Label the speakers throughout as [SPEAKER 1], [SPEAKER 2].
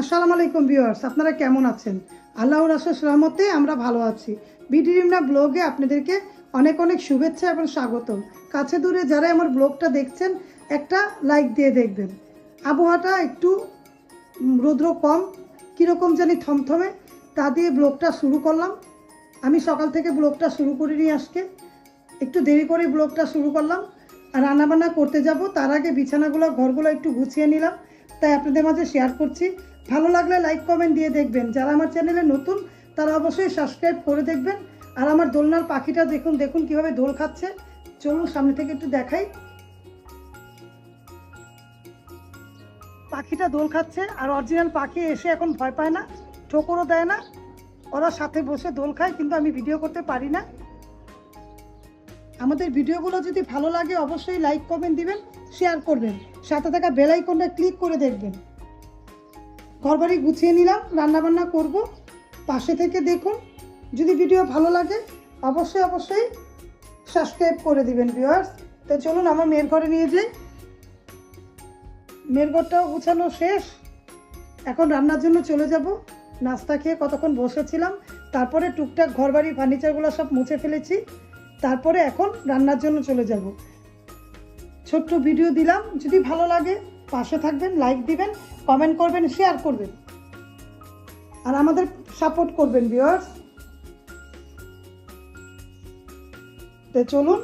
[SPEAKER 1] আসসালামু আলাইকুম ভিউয়ার্স, আপনারা কেমন আছেন? আল্লাহর আশাস রহমতে আমরা ভালো আছি। বিডিরিমনা ব্লগে আপনাদেরকে অনেক অনেক শুভেচ্ছা এবং স্বাগতম। কাছে দূরে যারা আমার ব্লগটা দেখছেন, একটা লাইক দিয়ে দেখবেন। আবহাওয়াটা একটু রৌদ্র কম, কীরকম জানি থমথমে, তা দিয়ে ব্লগটা শুরু করলাম। আমি সকাল থেকে ব্লগটা শুরু করিনি আজকে। একটু দেরি করে ব্লগটা শুরু করলাম। আর রান্নাবান্না করতে যাব, তার আগে বিছানাগুলো, ঘরগুলো একটু গুছিয়ে নিলাম। তাই আপনাদের মাঝে শেয়ার করছি। ভালো লাগলে লাইক কমেন্ট দিয়ে দেখবেন। যারা আমার চ্যানেলে নতুন, তারা অবশ্যই সাবস্ক্রাইব করে দেখবেন। আর আমার দোলনার পাখিটা দেখুন দেখুন কীভাবে দোল খাচ্ছে। চলুন সামনে থেকে একটু দেখাই। পাখিটা দোল খাচ্ছে, আর অরিজিনাল পাখি এসে এখন ভয় পায় না, ঠোকরও দেয় না। ওরা সাথে বসে দোল খায়, কিন্তু আমি ভিডিও করতে পারি না। আমাদের ভিডিওগুলো যদি ভালো লাগে, অবশ্যই লাইক কমেন্ট দিবেন শেয়ার করবেন। সাথে থাকা বেল আইকনটা ক্লিক করে দেখবেন। ঘরবাড়ি গুছিয়ে নিলাম রান্না বান্না করব। পাশে থেকে দেখুন, যদি ভিডিও ভালো লাগে, অবশ্যই অবশ্যই সাবস্ক্রাইব করে দিবেন ভিউয়ার্স তো চলুন, আমার মেয়ের ঘরে নিয়ে যাই। মেয়ের ঘরটাও গুছানো শেষ। এখন রান্নার জন্য চলে যাব। নাস্তা খেয়ে কতক্ষণ বসেছিলাম, তারপরে টুকটাক ঘরবাড়ি ফার্নিচারগুলো সব মুছে ফেলেছি। তারপরে এখন রান্নার জন্য চলে যাব। ছোট্ট ভিডিও দিলাম। যদি ভালো লাগে, পাশে থাকবেন লাইক দিবেন। কমেন্ট করবেন শেয়ার করবেন। আর আমাদের সাপোর্ট করবেন ভিউয়ার্স তো চলুন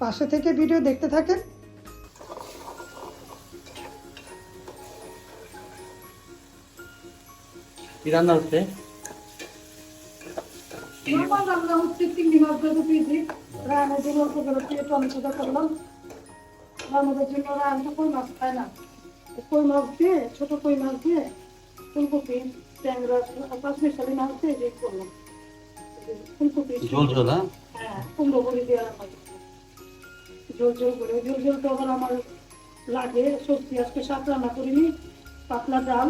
[SPEAKER 1] পাশে থেকে ভিডিও দেখতে থাকেন।
[SPEAKER 2] কি রান্না হচ্ছে?
[SPEAKER 1] রান্না হচ্ছে চিংড়ি মাছ ভেজে পেয়েছি রান্নার জন্য করে করলাম। আমাদের জন্য রান্না কই মাছ খায় না। কই মাছ দিয়ে ছোট কই মাছ দিয়ে ফুলকপি ট্যাংরা পাঁচ মিশালি মাছ দিয়ে যে করলাম। ফুলকপি
[SPEAKER 2] ঝোল ঝোল হ্যাঁ?
[SPEAKER 1] হ্যাঁ কুমড়ো বড়ি দিয়ে করলাম। ঝোল ঝোল করে ঝোল ঝোল তো আবার আমার লাগে সবজি আজকে শাক রান্না করিনি পাতলা ডাল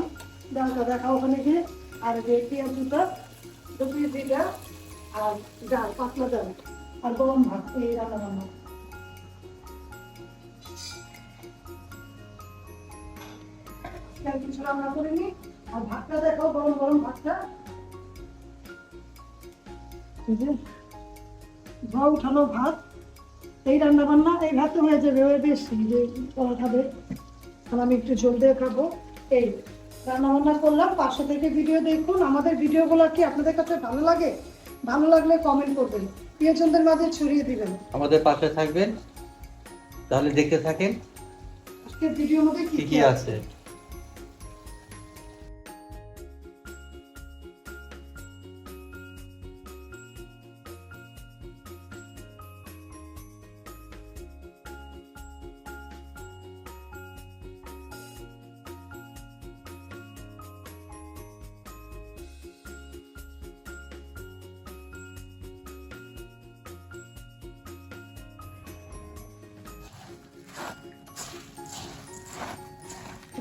[SPEAKER 1] ডালটা দেখা ওখানে গিয়ে আর যে পেঁয়াজ দুটা দুটি দিটা আর ডাল পাতলা ডাল আর গরম ভাত এই রান্না বান্না। আর কিছু রান্না করিনি। আর ভাতটা দেখো গরম গরম ভাতটা। ধোয়া উঠানো ভাত এই রান্না বান্না এই ভাত হয়ে যাবে। ওই বেশি যে খাবে আর আমি একটু ঝোল দিয়ে খাব। এই রান্না বান্না করলাম। পাশে থেকে ভিডিও দেখুন। আমাদের ভিডিওগুলো কি আপনাদের কাছে ভালো লাগে? ভালো লাগলে কমেন্ট করবেন। প্রিয়জনদের মাঝে ছড়িয়ে দিবেন।
[SPEAKER 2] আমাদের পাশে থাকবেন। তাহলে দেখতে থাকেন।
[SPEAKER 1] আজকের ভিডিওর মধ্যে
[SPEAKER 2] কি কি আছে?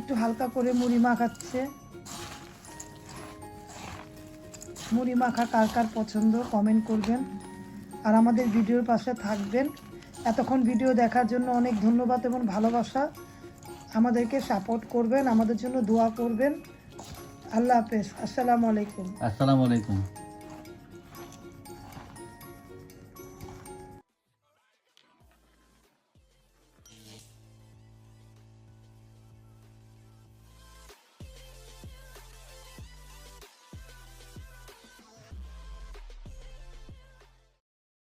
[SPEAKER 1] একটু হালকা করে মুড়ি মাখাচ্ছে। মুড়ি মাখা কার কার পছন্দ কমেন্ট করবেন। আর আমাদের ভিডিওর পাশে থাকবেন। এতক্ষণ ভিডিও দেখার জন্য অনেক ধন্যবাদ এবং ভালোবাসা। আমাদেরকে সাপোর্ট করবেন, আমাদের জন্য দোয়া করবেন। আল্লাহ হাফেজ। আসসালামু আলাইকুম।
[SPEAKER 2] আসসালামু আলাইকুম।